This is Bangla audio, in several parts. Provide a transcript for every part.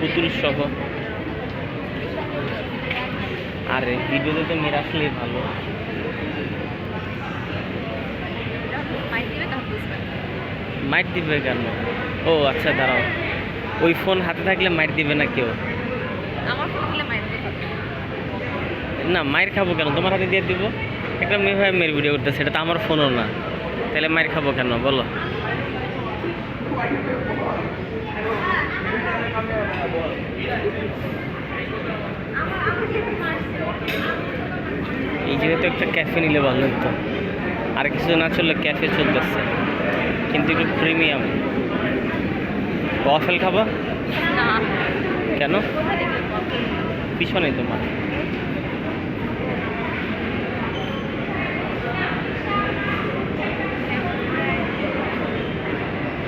পুতুল সহ আরে ভিডিওতে তো মেরে আসলেই ভালো। মাইট দিবে কেন? ও আচ্ছা দাঁড়াও। ওই ফোন হাতে থাকলে মাইট দিবে না কেউ? না মায়ের খাব কেন? তোমার হাতে দিয়ে দিব? একটা মেয়ে ভাই মেয়ের ভিডিও করতেছে, এটা তো আমার ফোনও না। তাহলে মায়ের খাব কেন? বলো। এই জায়গায় তো একটা ক্যাফে নিলে ভালো হতো আর কিছু না চললে ক্যাফে চলতেছে। কিন্তু একটু প্রিমিয়াম কফেল খাবা? কেন? পিছনে তোমার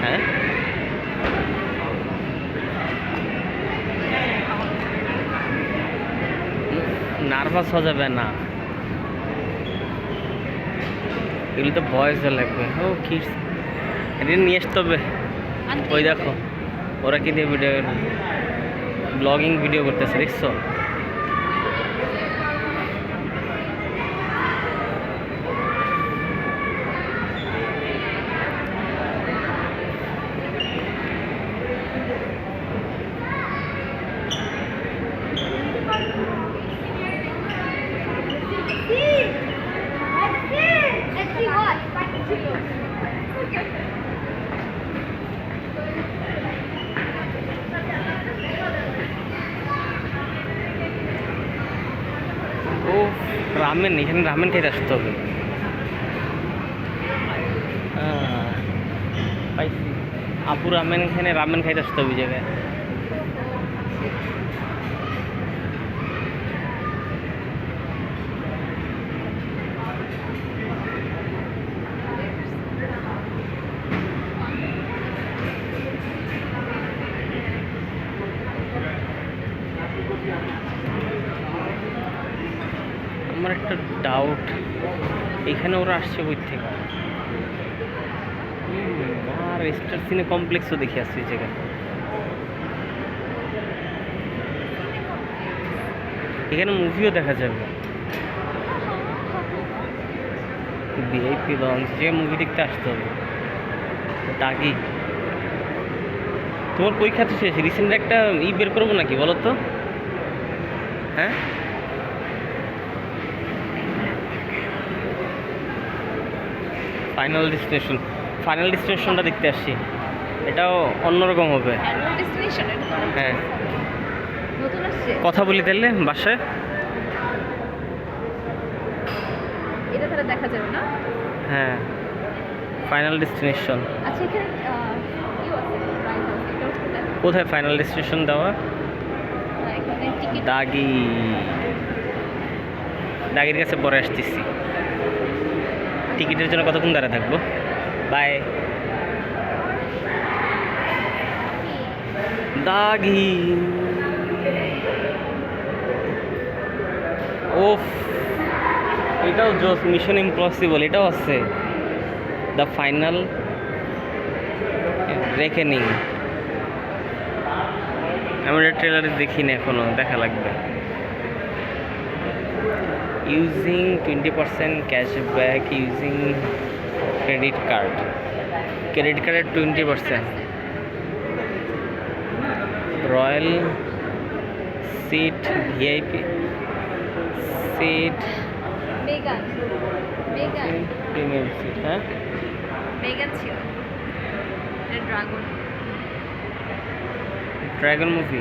হ্যাঁ নার্ভাস হয়ে যাবে না। এগুলো তো বয়স লাগবে। ও কিডস এটা নিয়ে আসতে হবে। ওই দেখো ওরা কি দিয়ে ভিডিও ব্লগিং ভিডিও করতেছে দেখছ? ও রামেন এখানে রামেন খেতে আসতে হবে আহ, পাইছি আপু রামেন এখানে রামেন খাইতে আসতে হবে এই জায়গায় আমার একটা ডাউট এখানে ওরা আসছে কই থেকে? আর স্টার সিনে কমপ্লেক্সও দেখে আসছে এই জায়গায়। এখানে মুভিও দেখা যাবে। ভিআইপি লঞ্চ যে মুভি দেখতে আসতে হবে। দাগি। তোমার পরীক্ষা তো শেষ? রিসেন্ট একটা ই বের করব নাকি বলো তো? হ্যাঁ? ফাইনাল ডেস্টিনেশন ফাইনাল ডেস্টিনেশনটা দেখতে আসছি। এটাও অন্যরকম হবে। হ্যাঁ। কথা বলি তাহলে বাসায়? এটা দেখা যাবে না? হ্যাঁ। ফাইনাল ডেস্টিনেশন আচ্ছা এখানে হচ্ছে কোথায়? ফাইনাল ডেস্টিনেশন দেওয়া? দাগি। দাগির কাছে পরে আসতেছি। টিকিটের জন্য কতক্ষণ দাঁড়া থাকব? বাই দাগি। ওফ, এটাও জোস মিশন ইম্পসিবল এটাও আছে। দ্য ফাইনাল রেকেনিং আমি ট্রেলারে দেখিনি এখনও, দেখা লাগবে। Using twenty percent cashback using credit card credit কার্ডের twenty percent royal seat VIP seat premium seat হ্যাঁ ড্রাগন মুভি